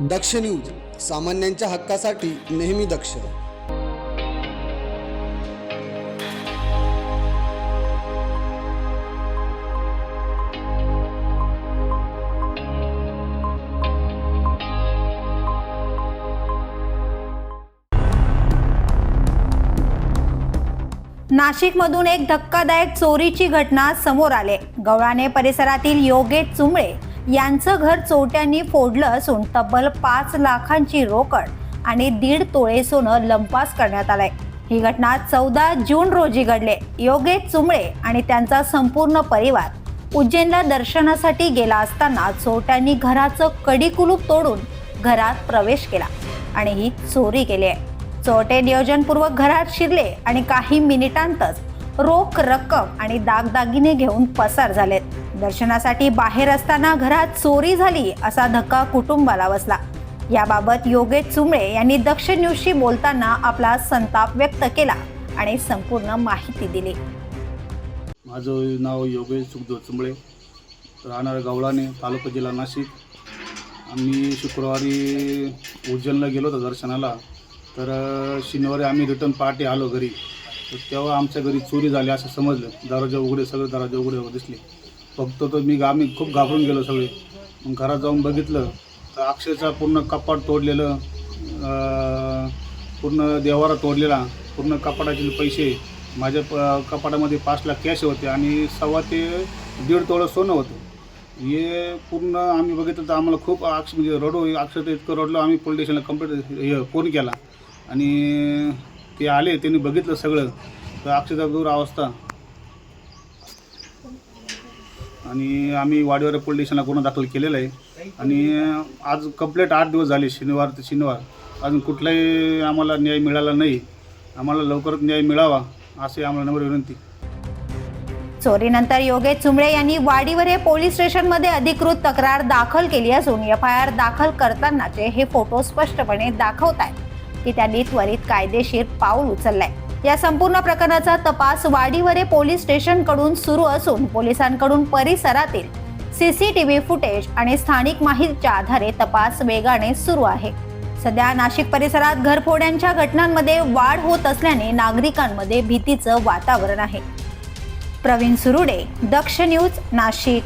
दक्ष news सामान्यांच्या हक्कासाठी नेहमी दक्ष. नाशिकमधून एक धक्कादायक चोरीची घटना समोर आले. गवळाणे परिसरातील योगेश चुंबळे यांचं घर चोरट्यांनी फोडलं असून तब्बल पाच लाखांची रोकड आणि दीड तोळे सोनं लंपास करण्यात आलंय. ही घटना चौदा जून रोजी घडले. योगेश चुंबळे आणि त्यांचा संपूर्ण परिवार उज्जैनला दर्शनासाठी गेला असताना चोरट्यांनी घराचं कडी कुलूप तोडून घरात प्रवेश केला आणि ही चोरी केली आहे. चोरटे नियोजनपूर्वक घरात शिरले आणि काही मिनिटांतच रोख रक्कम आणि दागदागिने घेऊन पसार झालेत. दर्शनासाठी बाहेर असताना घरात चोरी झाली असा धक्का कुटुंबाला बसला. याबाबत योगेश चुमळे यांनी दक्ष न्यूजशी बोलताना आपला संताप व्यक्त केला आणि संपूर्ण माहिती दिली. माझं नाव योगेश सुखदेव चुंबळे राहणार गवळाणे तालुका जिल्हा नाशिक. आम्ही शुक्रवारी उज्जैनला गेलो होतो दर्शनाला. तर शनिवारी आम्ही रिटर्न पहाटे आलो घरी. तर तेव्हा आमच्या घरी चोरी झाली असं समजलं. दरवाजा उघडे सगळे दरवाजा उघडे दिसले. बघतो तर मी आम्ही खूप घाबरून गेलो सगळे. मग घरात जाऊन बघितलं तर अक्षरशः पूर्ण कपाट तोडलेलं पूर्ण देवारा तोडलेला पूर्ण कपाटाचे पैसे. माझ्या प कपाटामध्ये पाच लाख कॅश होते आणि सव्वा ते दीड तोळं सोनं होतं. हे पूर्ण आम्ही बघितलं तर आम्हाला खूप अक्ष म्हणजे रडो अक्षर इतकं रडलो आम्ही पोलीस स्टेशनला कंप्लेंट हे फोन केला. आणि ते आले त्यांनी बघितलं सगळं. तर अक्षरशः दूर अवस्था. आणि आम्ही वाडीवर पोलीस स्टेशनला गुन्हा दाखल केलेला आहे. आणि आज कंप्लेंट आठ दिवस झाले शनिवार ते शनिवार. अजून कुठलाही आम्हाला न्याय मिळाला नाही. आम्हाला लवकरच न्याय मिळावा असे आम्हाला नम्र विनंती. चोरीनंतर योगेश चुंबळे यांनी हे पोलीस स्टेशनमध्ये अधिकृत तक्रार दाखल केली असून एफ आय आर दाखल करतानाचे हे फोटो स्पष्टपणे दाखवत आहेत की त्यांनी त्वरित कायदेशीर पाऊल उचललंय. या संपूर्ण प्रकरणाचा तपास वाडीवरे पोलीस स्टेशनकडून सुरू असून पोलिसांकडून परिसरातील सीसीटीव्ही फुटेज आणि स्थानिक माहितीच्या आधारे तपास वेगाने सुरू आहे. सध्या नाशिक परिसरात घरफोड्यांच्या घटनांमध्ये वाढ होत असल्याने नागरिकांमध्ये भीतीचं वातावरण आहे. प्रवीण सुरुडे दक्ष न्यूज नाशिक.